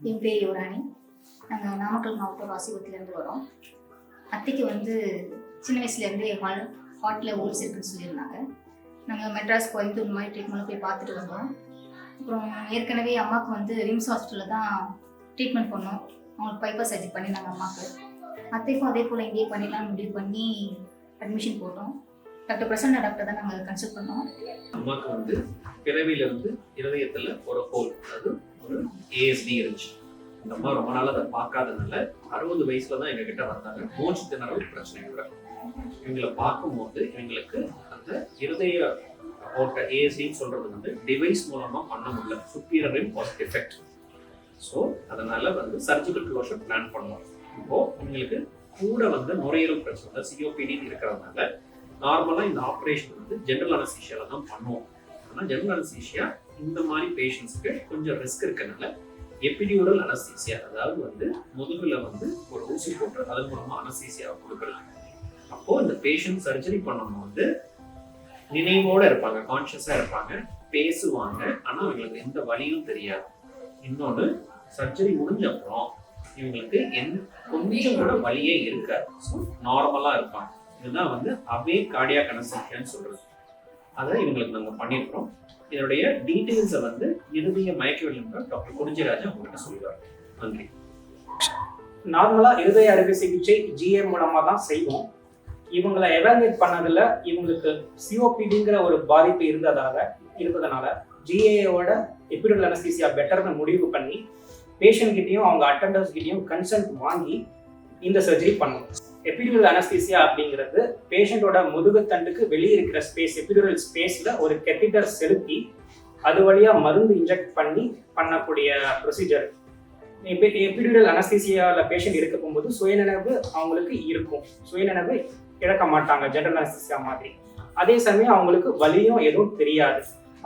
என் பேர் யுவராணி. நாங்கள் நாமக்கல் மாவட்டம் ராசிபுரத்துலேருந்து வரோம். அத்தைக்கு வந்து சின்ன வயசுலேருந்தே ஹால் ஹார்ட்டில் ஊர்ஸ் இருக்குன்னு சொல்லியிருந்தாங்க. நாங்கள் மெட்ராஸ் கோயம்புத்தூர் மாதிரி ட்ரீட்மெண்ட் போய் பார்த்துட்டு வந்தோம். அப்புறம் ஏற்கனவே அம்மாவுக்கு வந்து ரிம்ஸ் ஹாஸ்பிட்டலில் தான் ட்ரீட்மெண்ட் பண்ணோம். அவங்களுக்கு பைப்பர் சர்ஜரி பண்ணினாங்க அம்மாவுக்கு அத்தைக்கும் அதே போல் இங்கேயே பண்ணிடலாம்னு முடிவு பண்ணி அட்மிஷன் போட்டோம். டாக்டர் பிரசன்னா டாக்டர் தான் நாங்கள் கன்சல்ட் பண்ணோம். அம்மாவுக்கு வந்து பிறவியில இருந்து ஒரு ஹோல் அதாவது ஒரு ஏஎஸ்டி இருந்துச்சு. இந்த அம்மா ரொம்ப நாள் அதை பார்க்காதனால அறுபது வயசுல தான் எங்ககிட்ட வந்தாங்க. மூச்சு திணறல் பிரச்சனையோட இவங்களை பார்க்கும்போது இவங்களுக்கு அந்த இருதய ஓட்ட ஏஎஸ்டின்னு சொல்றது வந்து டிவைஸ் மூலமா பண்ண முடியல. சுப்பீரியர் வாஸ் எஃபெக்ட் ஸோ அதனால வந்து சர்ஜிக்கல் க்ளோஷர் பிளான் பண்ணோம். இப்போ இவங்களுக்கு கூட வந்து நுரையீரல் பிரச்சனை சிஓபிடின்னு இருக்கிறதுனால நார்மலாக இந்த ஆப்ரேஷன் வந்து ஜென்ரல் அனசிஷியால தான் பண்ணுவோம். ஆனால் ஜென்ரல் அனஸ்தீஷியா இந்த மாதிரி பேஷண்ட்ஸுக்கு கொஞ்சம் ரிஸ்க் இருக்கனால எபிடியூரல் அனஸ்தீசியா அதாவது வந்து முதுகில் வந்து ஒரு ஊசி போட்டு அதன் மூலமாக அனஸ்தீசியா கொடுக்குறது அப்போ இந்த பேஷண்ட் சர்ஜரி பண்ணும்போது நினைவோட இருப்பாங்க கான்ஷியஸா இருப்பாங்க பேசுவாங்க ஆனா அவங்களுக்கு எந்த வழியும் தெரியாது. இன்னொன்று சர்ஜரி முடிஞ்ச அப்புறம் இவங்களுக்கு எந்த கொஞ்சம் கூட வழியே இருக்காது. ஸோ நார்மலா இருப்பாங்க. இதுதான் வந்து அவே கார்டியாக் அனஸ்தீசியான்னு சொல்றது. அதை இவங்களுக்கு நாங்கள் பண்ணியிருக்கிறோம் இதனுடைய டீட்டெயில்ஸை வந்து இறுதிய மயக்கவியல் டாக்டர் குறிஞ்சிராஜ் உங்ககிட்ட சொல்லுவார் நன்றி. நார்மலா இருதய அறுவை சிகிச்சை ஜிஏ மூலமா தான் செய்வோம். இவங்களை எவாலுவேட் பண்ணதுல இவங்களுக்கு சிஓபிடிங்கிற ஒரு பாதிப்பு இருந்ததாக இருந்ததுனால ஜிஏஓட எபிடல் அனஸ்தீசியா பெட்டர்னு முடிவு பண்ணி பேஷண்ட் கிட்டயும் அவங்க அட்டண்டர்ஸ் கிட்டேயும் கன்சென்ட் வாங்கி இந்த சர்ஜரி பண்ணணும் எபிடல் அனஸ்தீசியா அப்படிங்கிறது பேஷண்டோட முதுகுத்தண்டுக்கு வெளியே இருக்கிற ஸ்பேஸ் எபிடல் ஸ்பேஸ்ல ஒரு கெத்திட்டர் செலுத்தி அது வழியா மருந்து இன்ஜெக்ட் பண்ணி பண்ணக்கூடிய ப்ரொசீஜர் எபிடியூரல் அனஸ்தீசியாவில் பேஷண்ட் இருக்க போகும்போது சுயநினைவு அவங்களுக்கு இருக்கும். சுயநினைவு இழக்க மாட்டாங்க ஜென்ரல் அனஸ்தீசியா மாதிரி. அதே சமயம் அவங்களுக்கு வலியும் எதுவும் தெரியாது.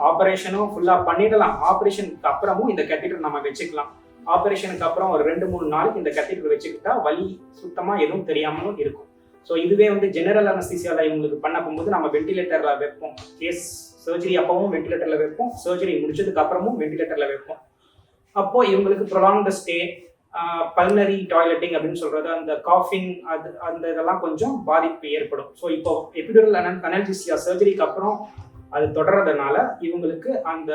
ஆப்ரேஷனும் ஃபுல்லாக பண்ணிடலாம். ஆப்ரேஷனுக்கு அப்புறமும் இந்த கெட்டிட்டர் நம்ம வச்சுக்கலாம். ஆப்ரேஷனுக்கு அப்புறம் ஒரு ரெண்டு மூணு நாளைக்கு இந்த கெட்டிட்டர் வச்சுக்கிட்டா வலி சுத்தமாக எதுவும் தெரியாமலும் இருக்கும். ஸோ இதுவே வந்து ஜெனரல் அனஸ்தீசியாவில் இவங்களுக்கு பண்ண போகும்போது நம்ம வெண்டிலேட்டரில் வைப்போம். கேஸ் சர்ஜரி அப்பவும் வெண்டிலேட்டரில் வைப்போம். சர்ஜரி முடிச்சதுக்கு அப்புறமும் வெண்டிலேட்டரில் வைப்போம். அப்போ இவங்களுக்கு ப்ரொலாங்டு ஸ்டே பல்னரி டாய்லெட்டிங் அப்படின்னு சொல்றது அந்த காஃபிங் அது அந்த இதெல்லாம் கொஞ்சம் பாதிப்பு ஏற்படும். ஸோ இப்போ எபிடூரல் அனல்ஜிசியா சர்ஜரிக்கு அப்புறம் அது தொடர்றதுனால இவங்களுக்கு அந்த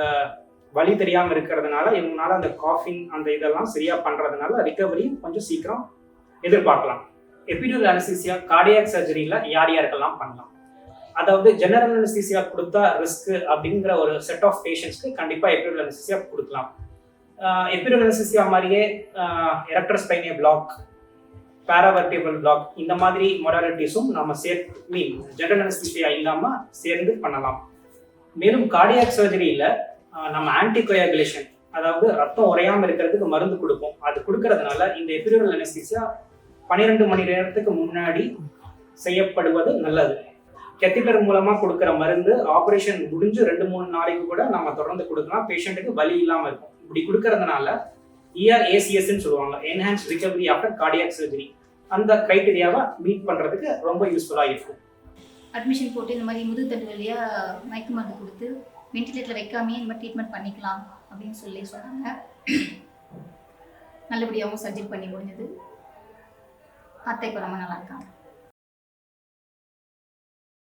வழி தெரியாமல் இருக்கிறதுனால இவங்களால அந்த காஃபிங் அந்த இதெல்லாம் சரியாக பண்ணுறதுனால ரிகவரி கொஞ்சம் சீக்கிரம் எதிர்பார்க்கலாம். எபிடியூல் அனசிசியா கார்டியாக் சர்ஜரியில் யார் யாருக்கெல்லாம் பண்ணலாம்? அதாவது ஜெனரல் அனசிசியா கொடுத்தா ரிஸ்க் அப்படிங்கிற ஒரு செட் ஆஃப் பேஷண்ட்ஸ்க்கு கண்டிப்பாக எபிடியூல் அனசிசியா கொடுக்கலாம். எபிடியூல் அனசிசியா மாதிரியே erector spinae block paravertebral block இந்த மாதிரி மொடாலிட்டிஸும் நம்ம சேர்த்து மீன் ஜெனரல் அனசிசியா இல்லாமல் சேர்ந்து பண்ணலாம். மேலும் கார்டியாக் சர்ஜரியில் நம்ம ஆன்டிகோயாகுலேஷன் அதாவது ரத்தம் உறையாம இருக்கிறதுக்கு மருந்து கொடுப்போம். அது கொடுக்கறதுனால இந்த எபிடூரல் அனஸ்தீசியா பன்னிரெண்டு மணி நேரத்துக்கு முன்னாடி செய்யப்படுவது நல்லது. கெத்திட்டர் மூலமா கொடுக்குற மருந்து ஆபரேஷன் முடிஞ்சு ரெண்டு மூணு நாளைக்கு கூட நம்ம தொடர்ந்து கொடுக்கலாம். பேஷண்ட்டுக்கு வலி இல்லாம இருக்கும். இப்படி கொடுக்கறதுனால இஆர் ஏசிஎஸ்ன்னு சொல்லுவாங்க. Enhance recovery after cardiac surgery அந்த கிரைட்டீரியாவை மீட் பண்றதுக்கு ரொம்ப யூஸ்ஃபுல்லா இருக்கும். அட்மிஷன் போட்டு இந்த மாதிரி முதுகுத்தண்டு வழியாக மயக்க மருந்து கொடுத்து வென்டிலேட்டரில் வைக்காமே இந்த மாதிரி ட்ரீட்மெண்ட் பண்ணிக்கலாம் அப்படின்னு சொல்லி சொன்னாங்க. நல்லபடியாகவும் சர்ஜரி பண்ணி முடிஞ்சது. அத்தை இப்போ ரொம்ப நல்லா இருக்காங்க.